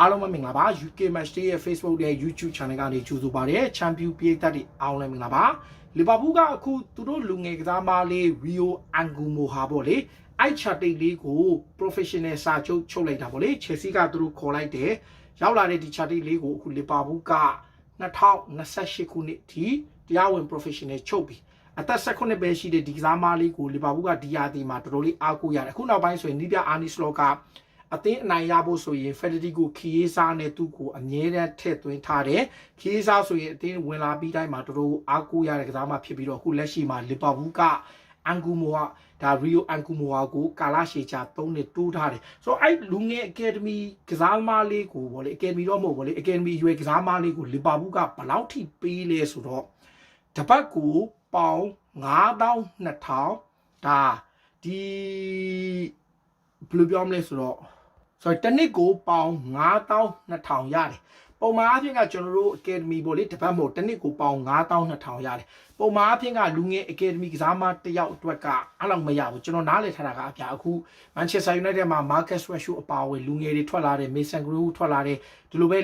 အားလုံးပဲမင်္ဂလာပါ UK Match Day ရဲ့ Facebook နဲ့ YouTube Channel ကနေကြိုဆိုပါရစေချန်ပီယံပြည်သက်တွေအားလုံးလည်းမင်္ဂလာပါလီဗာပူးကအခုသူတို့လူငယ်ကစားမလေးရီယိုအန်ဂူမိုဟာပေါ့လေအိုက်ချာတိတ်လေးကို professional စာချုပ်ချုပ်လိုက်တာပေါ့လေ Chelsea ကသူတို့ခေါ်လိုက်တယ်ရောက်လာတဲ့ဒီချာတိတ်လေးကိုအခုလီဗာပူးက2028ခုနှစ်ထိတရားဝင် professional ချုပ်ပြီအသက်16ပဲရှိတဲ့ဒီကစားမလေးကိုလီဗာပူးကဒီယာတီမှာတော်တော်လေးအားကိုးရတယ်အခုနောက်ပိုင်းဆိုရင်နီးပြအာနီစလော့က အသင်းအနိုင်ရဖို့ဆိုရင်ဖက်ဒရီကိုခီရေးစားနဲ့သူ့ကိုအမြဲတမ်းထည့်သွင်းထားတယ်ခီရေးစားဆိုရင်အသင်းဝင်လာပြီးတိုင်းမှာတော်တော်အားကိုးရတဲ့ကစားမဖြစ်ပြီးတော့အခုလက်ရှိမှာလီဗာပူးကအန်ဂူမိုဟာဒါရီယိုအန်ဂူမိုဟာကိုကာလာရှေချာ3နှစ်တိုးထားတယ်ဆိုတော့အဲ့လူငယ်အကယ်ဒမီကစားမလေးကိုဗောလေအကယ်ဒမီတော့မဟုတ်ဗောလေအကယ်ဒမီရွယ်ကစားမလေးကိုလီဗာပူးကဘယ်လောက်ထိပေးလဲဆိုတော့တပတ်ကိုပေါင်9200ဒါဒီဘယ်လိုပြောမလဲဆိုတော့ ဆိုတော့တစ်နှစ်ကိုပေါင်9200ရတယ်ပုံမှန်အဖြစ်ကကျွန်တော်တို့ Academy ပေါ့လေတပတ်မို့တစ်နှစ်ကိုပေါင်9200ရတယ်ပုံမှန်အဖြစ်ကလူငယ် Academy ကစားမတစ်ယောက်အတွက်ကအဲ့လောက်မရဘူးကျွန်တော်နားလည်ထားတာကအပြအခု Manchester United မှာ Marcus Rashford အပါအဝင်လူငယ်တွေထွက်လာတယ် Mason Greenwood ထွက်လာတယ်ဒီလိုပဲ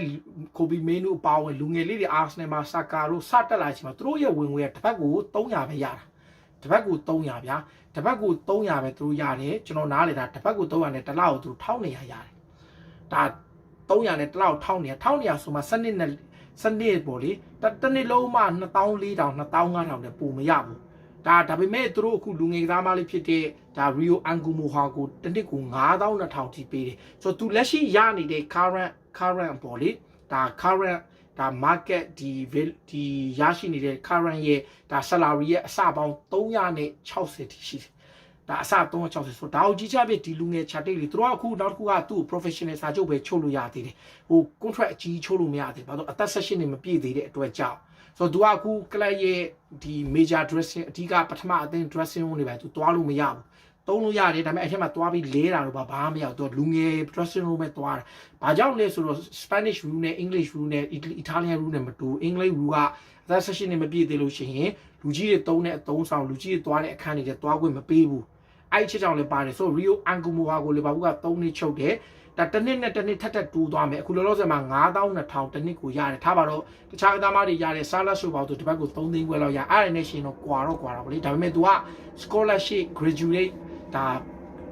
Kobe Mainoo အပါအဝင်လူငယ်လေးတွေ Arsenal မှာ Saka တို့စတက်လာချိန်မှာသူတို့ရဲ့ဝင်ငွေကတစ်ပတ်ကို300ပဲရတာ တစ်ပတ်ကို300ဗျာတစ်ပတ်ကို300ပဲသူတို့ရတယ်ကျွန်တော်နားလေတာတစ်ပတ်ကို300နဲ့တစ်လကိုသူတို့1200ရတယ်ဒါ300နဲ့တစ်လောက်1200 1200ဆိုမှစနစ်နဲ့စနစ်ပေါ့လေတစ်နှစ်လုံးမှ2400 2500နဲ့ပိုမရဘူးဒါဒါပေမဲ့သူတို့အခုလူငယ်ကစားမလေးဖြစ်တဲ့ဒါ Rio Angumo ဟာကိုတစ်နှစ်ကို9200ထိပေးတယ်ဆိုတော့သူလက်ရှိရနေတဲ့ current current ပေါ့လေဒါ current ဒါ market ဒီဒီရရှိနေတဲ့ current ရဲ့ဒါ salary ရဲ့အစပေါင်း360ထိရှိတယ်ဒါအစ360ဆိုတော့ဒါကိုကြီးချပြဒီလူငယ် chart တွေသူတို့ကအခုနောက်တစ်ခုကသူ့ professional စာချုပ်ပဲချုပ်လို့ရသေးတယ်ဟို contract အကြီးချုပ်လို့မရသေးဘူးဘာလို့အသက်16နှစ်မပြည့်သေးတဲ့အတွက်ကြောင့်ဆိုတော့သူကအခု club ရဲ့ဒီ major dressing အဓိကပထမအသင်း dressing room တွေပဲသူသွားလို့မရဘူး တုံးလို့ရတယ်ဒါပေမဲ့အဲ့ထက်မှာသွားပြီးလဲတာတော့ဘာမှမရဘူးသူကလူငယ် dressing room ပဲသွားတာဘာကြောင့်လဲဆိုတော့ Spanish rule နဲ့ English rule နဲ့ Italian rule နဲ့မတူ English rule ကအသက်16နှစ်မပြည့်သေးလို့ရှိရင်လူကြီးတွေတုံးတဲ့အတုံးဆောင်လူကြီးတွေသွားတဲ့အခန်းတွေသွားခွင့်မပေးဘူးအဲ့ချက်ကြောင့်လည်းပါတယ်ဆို Rio Angumoha ကိုလီဗာပူးက3နှစ်ချုပ်တယ်ဒါတစ်နှစ်နဲ့တစ်နှစ်ထပ်ထပ်တူးသွားမယ်အခုလောလောဆယ်မှာ9200တစ်နှစ်ကိုရတယ်ထားပါတော့တခြားကသားမတွေရတယ်ဆာလက်ဆိုပါတော့ဒီဘက်ကို3သိန်းခွဲလောက်ရအဲ့ဒါနဲ့ရှင်တော့ကွာတော့ကွာတော့ဗောလေဒါပေမဲ့ तू က scholarship graduate ဒါ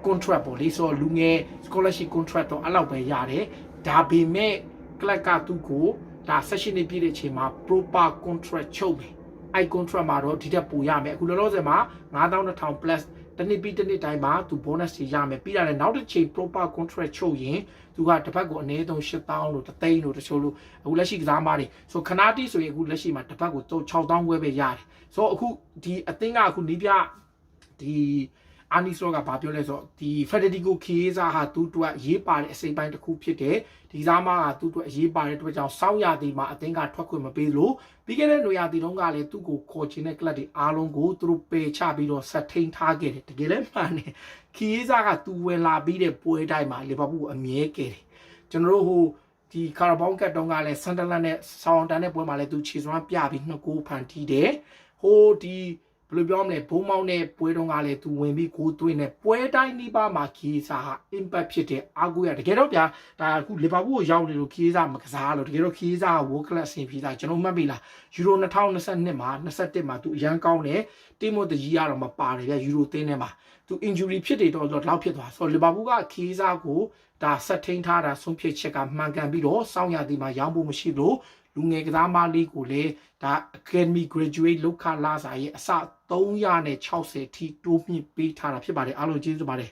contract ပေါ့လေဆိုတော့လူငယ် scholarship contract တော့အဲ့လောက်ပဲရတယ်ဒါပေမဲ့ club ကသူ့ကိုဒါ session နေပြည့်တဲ့အချိန်မှာ proper contract ချုပ်မယ်အဲ့ contract မှာတော့ဒီတက်ပိုရမယ်အခုလောလောဆယ်မှာ9200 plus တနည်းပြီးတနည်းတိုင်းမှာသူ bonus တွေရမယ်ပြီးတာလည်းနောက်တစ်ချိန် proper contract ချုပ်ရင်သူကတစ်ပတ်ကိုအနည်းဆုံး8000လို့တသိန်းလို့တချို့လို့အခုလက်ရှိကစားမားတွေဆိုခနာတီဆိုရင်အခုလက်ရှိမှာတစ်ပတ်ကို6000ခွဲပဲရတယ်ဆိုတော့အခုဒီအသင်းကအခုနီးပြဒီ အာနီဆိုကဘာပြောလဲဆိုတော့ဒီဖက်ဒရီကိုခီယေဇာဟာသူ့အတွက်ရေးပါတဲ့အစိမ့်ပိုင်းတစ်ခုဖြစ်တယ်ဒီစားမကသူ့အတွက်ရေးပါတဲ့အတွက်ကြောင့်စောင်းရသည်မှာအသင်းကထွက်ခွင့်မပေးလို့ပြီးခဲ့တဲ့ຫນွေရာသီတုန်းကလည်းသူ့ကိုခေါ်ချင်တဲ့ကလပ်တွေအားလုံးကိုသူတို့ပယ်ချပြီးတော့ဆက်ထိန်ထားခဲ့တယ်တကယ်လည်းမှန်တယ်ခီယေဇာကသူဝင်လာပြီးတဲ့ပွဲတိုင်းမှာလီဗာပူးအမြဲကယ်တယ်ကျွန်တော်တို့ဟိုဒီကာရာဘောင်းကတ်တုန်းကလည်းဆန်တလန်နဲ့ဆောင်းတန်တဲ့ပွဲမှာလည်းသူခြေစွမ်းပြပြီးနှစ်ကိုဖန်တီးတယ်ဟိုဒီ ဘယ်လိုပြောမလဲဘုံမောင်းတဲ့ပွဲတုန်းကလည်းသူဝင်ပြီးကိုသွင်းတဲ့ပွဲတိုင်းနီးပါးမှာခီးစာဟာ impact ဖြစ်တဲ့အာဂူရတကယ်တော့ဗျာဒါအခုလီဗာပူးကိုရောက်နေလို့ခီးစာမကစားလို့တကယ်တော့ခီးစာက world class ဆင်ပြေးတာကျွန်တော်မှတ်ပြီလားယူရို2022မှာ21မှာသူအရန်ကောင်းတယ်တိမိုတကြီးကတော့မပါတယ်ဗျာယူရိုသင်းထဲမှာသူ injury ဖြစ်တယ်တော့တော့ဖြစ်သွားဆိုတော့လီဗာပူးကခီးစာကိုဒါဆက်ထိန်ထားတာဆုံးဖြတ်ချက်ကမှန်ကန်ပြီးတော့စောင်းရသည်မှာရောင်းဖို့မရှိလို့လူငယ်ကစားမလေးကိုလည်းဒါ Academy Graduate လောက်ခလာစာရဲ့အစ 360ထိတိုးမြင့်ပေးထားတာဖြစ်ပါတယ်အားလုံးကျေးဇူးပါတယ်